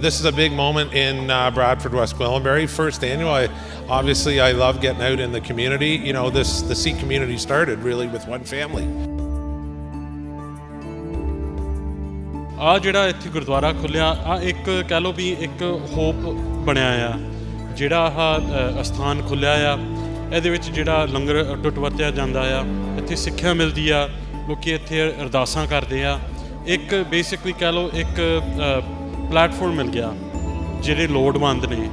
This is a big moment in uh, Bradford, West Gwillimbury. First annual. I, obviously, I love getting out in the community. You know, this the Sikh community started really with one family. ਆ ਜਿਹੜਾ ਇੱਥੇ ਗੁਰਦੁਆਰਾ ਖੁੱਲਿਆ ਆ ਇੱਕ ਕਹਿ ਲਓ ਵੀ ਇੱਕ hop ਬਣਿਆ ਆ ਜਿਹੜਾ ਆ ਅਸਥਾਨ ਖੁੱਲਿਆ ਆ ਇਹਦੇ ਵਿੱਚ ਜਿਹੜਾ ਲੰਗਰ ਟੁੱਟ ਵਰਤਿਆ ਜਾਂਦਾ ਆ ਇੱਥੇ ਸਿੱਖਿਆ ਮਿਲਦੀ ਆ ਲੋਕੀ ਇੱਥੇ ਅਰਦਾਸਾਂ ਕਰਦੇ ਆ ਇੱਕ ਬੇਸਿਕਲੀ ਕਹਿ ਲਓ ਇੱਕ ਪਲੇਟਫਾਰਮ ਮਿਲ ਗਿਆ ਜਿਹੜੇ ਲੋੜਵੰਦ ਨੇ।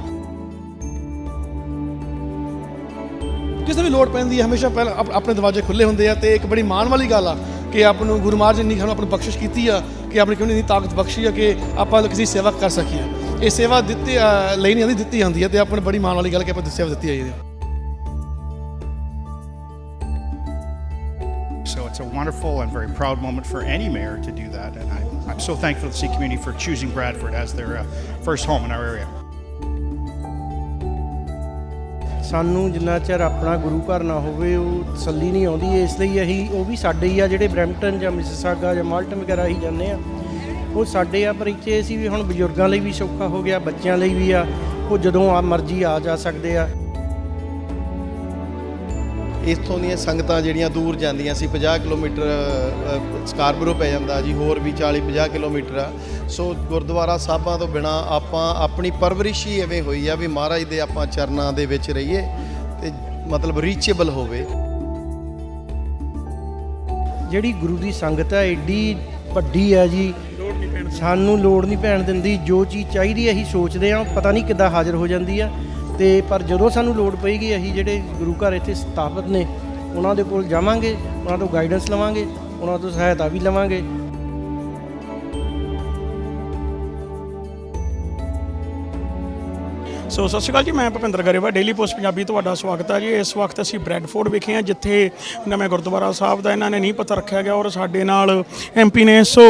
ਕਿਸੇ ਵੀ ਲੋੜ ਪੈਂਦੀ ਹੈ ਹਮੇਸ਼ਾ ਪਹਿਲਾਂ ਆਪ- ਆਪਣੇ ਦਰਵਾਜ਼ੇ ਖੁੱਲੇ ਹੁੰਦੇ ਆ ਤੇ ਇੱਕ ਬੜੀ ਮਾਣ ਵਾਲੀ ਗੱਲ ਆ ਕਿ ਆਪ ਨੂੰ ਗੁਰੂ ਮਹਾਰਾਜ ਨੇ ਸਾਨੂੰ ਆਪਣੀ ਬਖਸ਼ਿਸ਼ ਕੀਤੀ ਆ ਕਿ ਆਪਣੀ ਕਿਉਂ ਨਹੀਂ ਤਾਕਤ ਬਖਸ਼ੀ ਆ ਕਿ ਆਪਾਂ ਕਿਸੇ ਦੀ ਸੇਵਾ ਕਰ ਸਕੀਏ। ਇਹ ਸੇਵਾ ਦਿੱਤੀ ਅ, ਲਈ ਨਹੀਂ ਆਉਂਦੀ ਦਿੱਤੀ ਜਾਂਦੀ ਹੈ ਤੇ ਆਪਾਂ ਨੂੰ ਬੜੀ ਮਾਣ ਵਾਲੀ ਗੱਲ ਕਿ ਆਪਾਂ ਦੀ ਸੇਵਾ ਦਿੱਤੀ ਆਈ ਹੈ। Wonderful and very proud moment for any mayor to do that. And I'm, I'm so thankful to the Sikh community for choosing Bradford as their uh, first home in our area. ਸਾਨੂੰ ਜਿੰਨਾ ਚਿਰ ਆਪਣਾ ਗੁਰੂ ਘਰ ਨਾ ਹੋਵੇ ਉਹ ਤਸੱਲੀ ਨਹੀਂ ਆਉਂਦੀ ਇਸ ਲਈ ਅਸੀਂ ਉਹ ਵੀ ਸਾਡੇ ਹੀ ਆ ਜਿਹੜੇ ਬਰੈਂਪਟਨ ਜਾਂ ਮਿਸਿਸਾਗਾ ਜਾਂ ਮਾਲਟਨ ਵਗੈਰਾ ਹੀ ਜਾਂਦੇ ਆ ਉਹ ਸਾਡੇ ਆ ਪਰ ਇੱਥੇ ਅਸੀਂ ਵੀ ਹੁਣ ਬਜ਼ੁਰਗਾਂ ਲਈ ਵੀ ਸੌਖਾ ਹੋ ਗਿਆ ਬੱਚਿਆਂ ਲਈ ਵੀ ਆ ਉਹ ਜਦੋਂ ਆ ਮਰਜ਼ੀ ਆ ਜਾ ਸਕਦੇ ਆ ਇੱਥੋਂ ਦੀਆਂ ਸੰਗਤਾਂ ਜਿਹੜੀਆਂ ਦੂਰ ਜਾਂਦੀਆਂ ਸੀ 50 ਕਿਲੋਮੀਟਰ ਅ, ਸਕਾਰਬਰੋ ਪੈ ਜਾਂਦਾ ਜੀ ਹੋਰ ਵੀ 40 50 ਕਿਲੋਮੀਟਰ ਆ। ਸੋ ਗੁਰਦੁਆਰਾ ਸਾਹਿਬਾਂ ਤੋਂ ਬਿਨਾ ਆਪਾਂ ਆਪਣੀ ਪਰਵਰਿਸ਼ ਹੀ ਐਵੇਂ ਹੋਈ ਆ ਵੀ ਮਹਾਰਾਜ ਦੇ ਆਪਾਂ ਚਰਨਾਂ ਦੇ ਵਿੱਚ ਰਹੀਏ ਤੇ ਮਤਲਬ ਰੀਚੇਬਲ ਹੋਵੇ। ਜਿਹੜੀ ਗੁਰੂ ਦੀ ਸੰਗਤ ਹੈ ਏਡੀ ਵੱਡੀ ਹੈ ਜੀ ਸਾਨੂੰ ਲੋੜ ਨਹੀਂ ਪੈਣ ਦਿੰਦੀ ਜੋ ਚੀਜ਼ ਚਾਹੀਦੀ ਹੈ ਅਸੀਂ ਸੋਚਦੇ ਹਾਂ ਪਤਾ ਨਹੀਂ ਕਿੱਦਾਂ ਹਾਜ਼ਰ ਹੋ ਜਾਂਦੀ ਆ। ਤੇ ਪਰ ਜਦੋਂ ਸਾਨੂੰ ਲੋੜ ਪਏਗੀ ਅਸੀਂ ਜਿਹੜੇ ਗੁਰੂ ਘਰ ਇੱਥੇ ਸਥਾਪਿਤ ਨੇ ਉਹਨਾਂ ਦੇ ਕੋਲ ਜਾਵਾਂਗੇ ਉਹਨਾਂ ਤੋਂ ਗਾਈਡੈਂਸ ਲਵਾਂਗੇ ਉਹਨਾਂ ਤੋਂ ਸਹਾਇਤਾ ਵੀ ਲਵਾਂਗੇ। ਸੋ ਸਤਿ ਸ਼੍ਰੀ ਅਕਾਲ ਜੀ ਮੈਂ ਭੁਪਿੰਦਰ ਗਰੇਵਾ ਡੇਲੀ ਪੋਸਟ ਪੰਜਾਬੀ ਤੁਹਾਡਾ ਸਵਾਗਤ ਹੈ ਜੀ। ਇਸ ਵਕਤ ਅਸੀਂ ਬ੍ਰੈਡਫੋਰਡ ਵਿਖੇ ਹਾਂ ਜਿੱਥੇ ਨਵੇਂ ਗੁਰਦੁਆਰਾ ਸਾਹਿਬ ਦਾ ਇਹਨਾਂ ਨੇ ਨਹੀਂ ਪਤਾ ਰੱਖਿਆ ਗਿਆ ਔਰ ਸਾਡੇ ਨਾਲ ਐਮਪੀ ਨੇ। So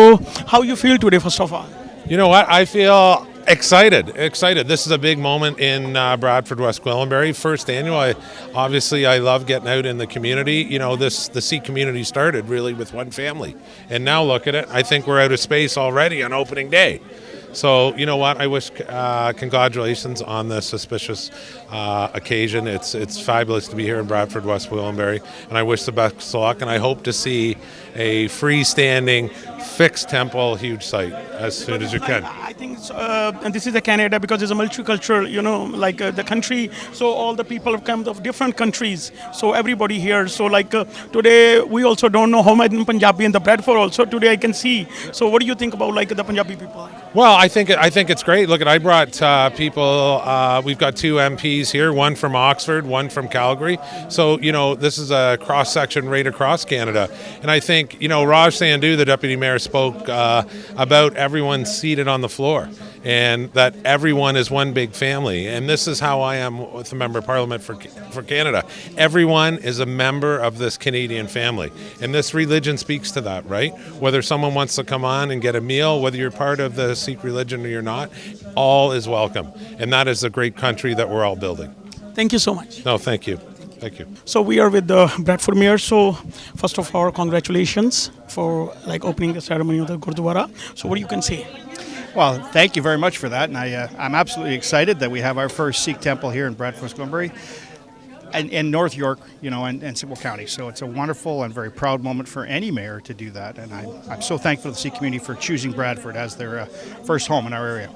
how you feel today first of all know what? I feel excited. Excited. This is a big moment in uh, Bradford, West Gwillimbury. First annual. I, obviously, I love getting out in the community. You know, this the Sikh community started really with one family, and now look at it. I think we're out of space already on opening day. So you know what? I wish uh, congratulations on this suspicious uh, occasion. It's it's fabulous to be here in Bradford, West Williambury, and I wish the best of luck. And I hope to see a freestanding, fixed temple, huge site as soon as you can. I think uh, and this is a Canada because it's a multicultural, you know, like uh, the country. So all the people have come of different countries. So everybody here. So like uh, today, we also don't know how much Punjabi in the Bradford also. Today I can see. So what do you think about like the Punjabi people? Well, I think I think it's great. Look, at I brought uh, people. Uh, we've got two MPs here, one from Oxford, one from Calgary. So you know, this is a cross section right across Canada, and I think you know Raj Sandhu, the deputy mayor, spoke uh, about everyone seated on the floor, and that everyone is one big family. And this is how I am with the member of parliament for for Canada. Everyone is a member of this Canadian family, and this religion speaks to that, right? Whether someone wants to come on and get a meal, whether you're part of the Sikh religion or you're not, all is welcome, and that is the great country that we're all building. Thank you so much. No, thank you, thank you. So we are with the Bradford Mayor. So first of all, congratulations for like opening the ceremony of the Gurdwara. So what do you can say? Well, thank you very much for that. And I, uh, I'm absolutely excited that we have our first Sikh temple here in Bradford, Glenbury. And in North York, you know, and, and County. So it's a wonderful and very proud moment for any mayor to do that. And I'm, I'm so thankful to the Sikh community for choosing Bradford as their uh, first home in our area.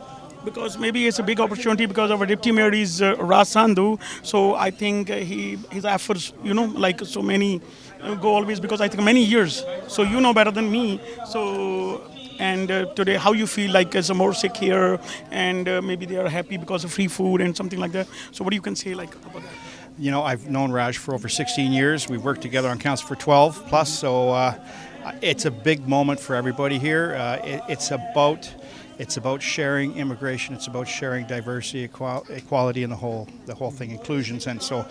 Because maybe it's a big opportunity because our deputy mayor is uh, Ras Sandhu. So I think uh, he his efforts, you know, like so many uh, go always because I think many years. So you know better than me. So and uh, today how you feel like as a more sick here and uh, maybe they are happy because of free food and something like that. So what do you can say like about that? You know, I've known Raj for over 16 years. We've worked together on council for 12 plus, so uh, it's a big moment for everybody here. Uh, it, it's about it's about sharing immigration. It's about sharing diversity, equal, equality, and the whole the whole thing, inclusions. And so,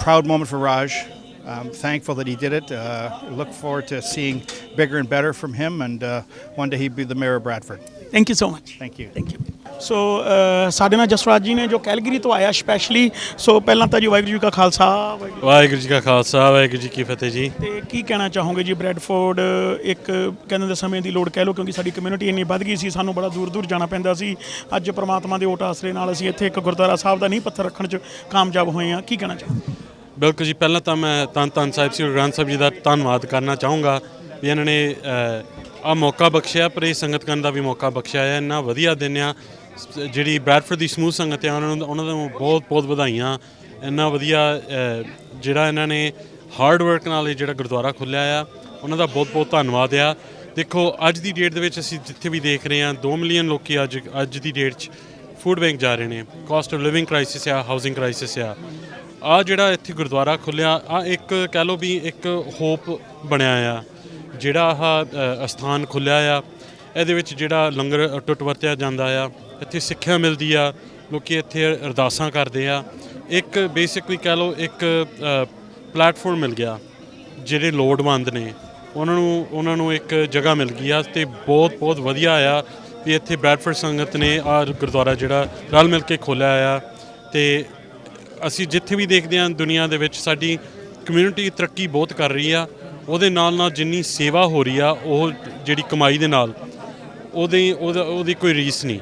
proud moment for Raj. I'm thankful that he did it. Uh, look forward to seeing bigger and better from him, and uh, one day he'd be the mayor of Bradford. Thank you so much. Thank you. Thank you. So uh, ਸਾਡੇ ਨਾਲ ਜਸਰਾਜ ਜੀ ਨੇ ਜੋ Calgary ਤੋਂ ਆਇਆ specially ਸੋ ਪਹਿਲਾਂ ਤਾਂ ਜੀ ਵਾਹਿਗੁਰੂ ਜੀ ਕਾ ਖਾਲਸਾ ਵਾਹਿਗੁਰੂ ਜੀ ਕਾ ਖਾਲਸਾ ਵਾਹਿਗੁਰੂ ਜੀ ਕੀ ਫਤਿਹ ਜੀ। ਤੇ ਕੀ ਕਹਿਣਾ ਚਾਹੋਗੇ ਜੀ ਬ੍ਰੈਡਫੋਰਡ ਇੱਕ ਕਹਿੰਦੇ ਦੇ ਸਮੇਂ ਦੀ ਲੋੜ ਕਹਿ ਲਓ ਕਿਉਂਕਿ ਸਾਡੀ ਕਮਿਊਨਿਟੀ ਇੰਨੀ ਵੱਧ ਗਈ ਸੀ ਸਾਨੂੰ ਬੜਾ ਦੂਰ ਦੂਰ ਜਾਣਾ ਪੈਂਦਾ ਸੀ। ਅੱਜ ਪ੍ਰਮਾਤਮਾ ਦੇ ਓਟ ਆਸਰੇ ਨਾਲ ਅਸੀਂ ਇੱਥੇ ਇੱਕ ਗੁਰਦੁਆਰਾ ਸਾਹਿਬ ਦਾ ਨੀਂਹ ਪੱਥਰ ਰੱਖਣ 'ਚ ਕਾਮਯਾਬ ਹੋਏ ਹਾਂ। ਕੀ ਕਹਿਣਾ ਚਾਹੋਗੇ? ਬਿਲਕੁਲ ਜੀ ਪਹਿਲਾਂ ਤਾਂ ਮੈਂ ਧੰਨ ਧੰਨ ਸਾਹਿਬ ਸ੍ਰੀ ਗੁਰੂ ਗ੍ਰੰਥ ਸਾਹਿਬ ਜੀ ਦਾ ਧੰਨਵਾਦ ਕਰਨਾ ਚਾਹੂੰਗਾ ਵੀ ਇਹਨਾਂ ਨੇ ਆ ਮੌਕਾ ਬਖਸ਼ਿਆ ਪਰ ਇਹ ਸੰਗਤ ਕਰਨ ਦਾ ਵੀ ਮੌਕਾ ਬਖਸ਼ਿਆ ਹੈ। ਇੰਨਾ ਵਧੀਆ ਦਿਨ ਆ। ਜਿਹੜੀ ਬ੍ਰੈਡਫੋਰਡ ਦੀ ਸਮੂਹ ਸੰਗਤ ਆ, ਉਹਨਾਂ ਨੂੰ ਉਹਨਾਂ ਨੂੰ ਬਹੁਤ ਬਹੁਤ ਵਧਾਈਆਂ। ਇੰਨਾ ਵਧੀਆ ਜਿਹੜਾ ਇਹਨਾਂ ਨੇ ਹਾਰਡ ਵਰਕ ਨਾਲ ਇਹ ਜਿਹੜਾ ਗੁਰਦੁਆਰਾ ਖੁੱਲਿਆ ਆ, ਉਹਨਾਂ ਦਾ ਬਹੁਤ ਬਹੁਤ ਧੰਨਵਾਦ ਆ। ਦੇਖੋ, ਅੱਜ ਦੀ ਡੇਟ ਦੇ ਵਿੱਚ ਅਸੀਂ ਜਿੱਥੇ ਵੀ ਦੇਖ ਰਹੇ ਹਾਂ 2 ਮਿਲੀਅਨ ਲੋਕੀ ਅੱਜ ਅੱਜ ਦੀ ਡੇਟ 'ਚ ਫੂਡ ਬੈਂਕ ਜਾ ਰਹੇ ਨੇ। ਕਾਸਟ ਆਫ ਲਿਵਿੰਗ ਕ੍ਰਾਈਸਿਸ ਆ ਹਾਊਸਿੰਗ ਕ੍ਰਾਈਸਿਸ ਆ। ਆ ਜਿਹੜਾ ਇੱਥੇ ਗੁਰਦੁਆਰਾ ਖੁੱਲਿਆ ਆ ਇੱਕ ਕਹਿ ਲਓ ਵੀ ਇੱਕ ਹੋਪ ਬਣਿਆ ਆ। ਜਿਹੜਾ ਆਹ ਅਸਥਾਨ ਖੁੱਲਿਆ ਆ, ਇਹਦੇ ਵਿੱਚ ਜਿਹੜਾ ਲੰਗਰ ਟੁੱਟ ਵਰਤਿਆ ਜਾਂਦਾ ਆ। ਇੱਥੇ ਸਿੱਖਿਆ ਮਿਲਦੀ ਆ, ਲੋਕੀ ਇੱਥੇ ਅਰਦਾਸਾਂ ਕਰਦੇ ਆ। ਇੱਕ ਬੇਸਿਕਲੀ ਕਹਿ ਲਓ ਇੱਕ ਪਲੇਟਫਾਰਮ ਮਿਲ ਗਿਆ, ਜਿਹੜੇ ਲੋੜਵੰਦ ਨੇ। ਉਹਨਾਂ ਨੂੰ ਉਹਨਾਂ ਨੂੰ ਇੱਕ ਜਗ੍ਹਾ ਮਿਲ ਗਈ ਆ ਤੇ ਬਹੁਤ ਬਹੁਤ ਵਧੀਆ ਆ ਵੀ ਇੱਥੇ ਬ੍ਰੈਡਫੋਰਡ ਸੰਗਤ ਨੇ ਆ ਗੁਰਦੁਆਰਾ ਜਿਹੜਾ ਰਲ ਮਿਲ ਕੇ ਖੋਲ੍ਹਿਆ ਆ। ਤੇ ਅਸੀਂ ਜਿੱਥੇ ਵੀ ਦੇਖਦੇ ਹਾਂ ਦੁਨੀਆ ਦੇ ਵਿੱਚ ਸਾਡੀ ਕਮਿਊਨਿਟੀ ਤਰੱਕੀ ਬਹੁਤ ਕਰ ਰਹੀ ਆ। ਉਹਦੇ ਨਾਲ ਨਾਲ ਜਿੰਨੀ ਸੇਵਾ ਹੋ ਰਹੀ ਆ, ਉਹ ਜਿਹੜੀ ਕਮਾਈ ਦੇ ਨਾਲ, ਉਹਦੀ, ਉਹਦਾ- ਉਹਦੀ ਕੋਈ ਰੀਸ ਨਹੀਂ।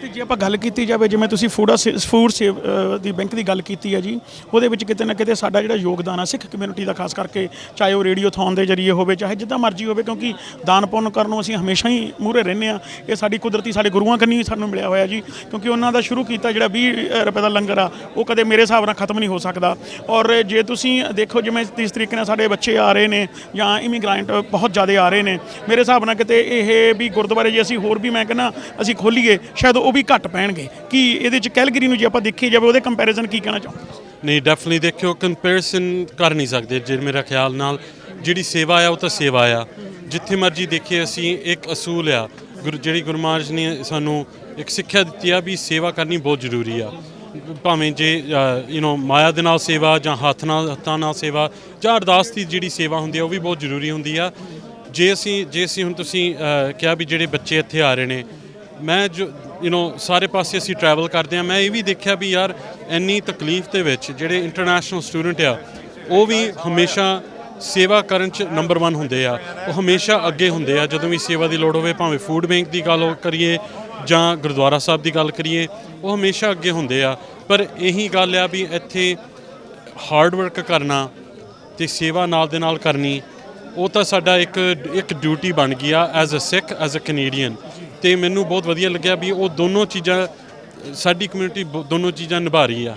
ਤੇ ਜੇ ਆਪਾਂ ਗੱਲ ਕੀਤੀ ਜਾਵੇ, ਜਿਵੇਂ ਤੁਸੀਂ ਫੂਡ ਫੂਡ ਸੇਵ ਦੀ ਬੈਂਕ ਦੀ ਗੱਲ ਕੀਤੀ ਹੈ ਜੀ, ਉਹਦੇ ਵਿੱਚ ਕਿਤੇ ਨਾ ਕਿਤੇ ਸਾਡਾ ਜਿਹੜਾ ਯੋਗਦਾਨ ਆ ਸਿੱਖ ਕਮਿਊਨਿਟੀ ਦਾ, ਖਾਸ ਕਰਕੇ ਚਾਹੇ ਉਹ ਰੇਡੀਓਥੌਨ ਦੇ ਜਰੀਏ ਹੋਵੇ, ਚਾਹੇ ਜਿੱਦਾਂ ਮਰਜ਼ੀ ਹੋਵੇ, ਕਿਉਂਕਿ ਦਾਨ ਪੁੰਨ ਕਰਨ ਨੂੰ ਅਸੀਂ ਹਮੇਸ਼ਾ ਹੀ ਮੂਹਰੇ ਰਹਿੰਦੇ ਆ ਇਹ ਸਾਡੀ ਕੁਦਰਤੀ ਸਾਡੇ ਗੁਰੂਆਂ ਕੰਨੀ ਸਾਨੂੰ ਮਿਲਿਆ ਹੋਇਆ ਜੀ, ਕਿਉਂਕਿ ਉਹਨਾਂ ਦਾ ਸ਼ੁਰੂ ਕੀਤਾ ਜਿਹੜਾ 20 ਰੁਪਏ ਦਾ ਲੰਗਰ ਆ, ਉਹ ਕਦੇ ਮੇਰੇ ਹਿਸਾਬ ਨਾਲ ਖਤਮ ਨਹੀਂ ਹੋ ਸਕਦਾ। ਔਰ ਜੇ ਤੁਸੀਂ ਦੇਖੋ, ਜਿਵੇਂ ਇਸ ਤਰੀਕੇ ਨਾਲ ਸਾਡੇ ਬੱਚੇ ਆ ਰਹੇ ਨੇ, ਜਾਂ ਇਮੀਗ੍ਰੈਂਟ ਬਹੁਤ ਜ਼ਿਆਦਾ ਆ ਰਹੇ ਨੇ, ਮੇਰੇ ਹਿਸਾਬ ਨਾਲ ਕਿਤੇ ਇਹ ਵੀ ਗੁਰਦੁਆਰੇ ਜੇ ਅਸੀਂ ਹੋਰ ਵੀ, ਮੈਂ ਕਹਿੰਦਾ, ਅਸੀਂ ਖੋਲੀਏ, ਸ਼ਾਇਦ ਉਹ ਉਹ ਵੀ ਘੱਟ ਪੈਣਗੇ। ਕਿ ਇਹਦੇ ਚ ਕੈਲਗਰੀ ਨੂੰ ਜੇ ਆਪਾਂ ਦੇਖੀ ਜਾਵੇ, ਉਹਦੇ ਕੰਪੈਰੀਜ਼ਨ ਕੀ ਕਹਿਣਾ ਚਾਹੋਗੇ? ਨਹੀਂ ਡੈਫੀਨਿਟਲੀ ਦੇਖਿਓ ਕੰਪੈਰੀਜ਼ਨ ਕਰ ਨਹੀਂ ਸਕਦੇ ਜੇ ਮੇਰਾ ਖਿਆਲ ਨਾਲ। ਜਿਹੜੀ ਸੇਵਾ ਆ, ਉਹ ਤਾਂ ਸੇਵਾ ਆ। ਜਿੱਥੇ ਮਰਜ਼ੀ ਦੇਖੀਏ, ਅਸੀਂ ਇੱਕ ਅਸੂਲ ਆ। ਗੁਰੂ, ਜਿਹੜੀ ਗੁਰੂ ਮਹਾਰਾਜ ਨੇ ਸਾਨੂੰ ਇੱਕ ਸਿੱਖਿਆ ਦਿੱਤੀ ਆ ਵੀ ਸੇਵਾ ਕਰਨੀ ਬਹੁਤ ਜ਼ਰੂਰੀ ਆ। ਭਾਵੇਂ ਜੇ ਯੂ نو ਮਾਇਆ ਦੇ ਨਾਲ ਸੇਵਾ ਜਾਂ ਹੱਥ ਨਾਲ, ਹੱਥਾਂ ਨਾਲ ਸੇਵਾ ਜਾਂ ਅਰਦਾਸ ਦੀ ਜਿਹੜੀ ਸੇਵਾ ਹੁੰਦੀ ਆ, ਉਹ ਵੀ ਬਹੁਤ ਜ਼ਰੂਰੀ ਹੁੰਦੀ ਆ। ਜੇ ਅਸੀਂ ਜੇ ਅਸੀਂ ਹੁਣ ਤੁਸੀਂ ਕਿਹਾ ਵੀ ਜਿਹੜੇ ਬੱਚੇ ਇੱਥੇ ਆ ਰਹੇ ਨੇ, ਮੈਂ ਜੋ ਯੂ نو ਸਾਰੇ ਪਾਸੇ ਅਸੀਂ ਟਰੈਵਲ ਕਰਦੇ ਆ ਮੈਂ ਇਹ ਵੀ ਦੇਖਿਆ ਵੀ ਯਾਰ, ਇੰਨੀ ਤਕਲੀਫ ਦੇ ਵਿੱਚ ਜਿਹੜੇ ਇੰਟਰਨੈਸ਼ਨਲ ਸਟੂਡੈਂਟ ਆ, ਉਹ ਵੀ ਹਮੇਸ਼ਾ ਸੇਵਾ ਕਰਨ ਚ ਨੰਬਰ 1 ਹੁੰਦੇ ਆ। ਉਹ ਹਮੇਸ਼ਾ ਅੱਗੇ ਹੁੰਦੇ ਆ। ਜਦੋਂ ਵੀ ਸੇਵਾ ਦੀ ਲੋੜ ਹੋਵੇ, ਭਾਵੇਂ ਫੂਡ ਬੈਂਕ ਦੀ ਗੱਲ ਕਰੀਏ ਜਾਂ ਗੁਰਦੁਆਰਾ ਸਾਹਿਬ ਦੀ ਗੱਲ ਕਰੀਏ, ਉਹ ਹਮੇਸ਼ਾ ਅੱਗੇ ਹੁੰਦੇ ਆ। ਪਰ ਇਹੀ ਗੱਲ ਆ ਵੀ ਇੱਥੇ ਹਾਰਡ ਵਰਕ ਕਰਨਾ ਤੇ ਸੇਵਾ ਨਾਲ ਦੇ ਨਾਲ ਕਰਨੀ, ਉਹ ਤਾਂ ਸਾਡਾ ਇੱਕ ਇੱਕ ਡਿਊਟੀ ਬਣ ਗਈ ਆ as a Sikh as a Canadian ਤੇ ਮੈਨੂੰ ਬਹੁਤ ਵਧੀਆ ਲੱਗਿਆ ਵੀ ਉਹ ਦੋਨੋਂ ਚੀਜ਼ਾਂ, ਸਾਡੀ ਕਮਿਊਨਿਟੀ ਦੋਨੋਂ ਚੀਜ਼ਾਂ ਨਿਭਾ ਰਹੀ ਆ।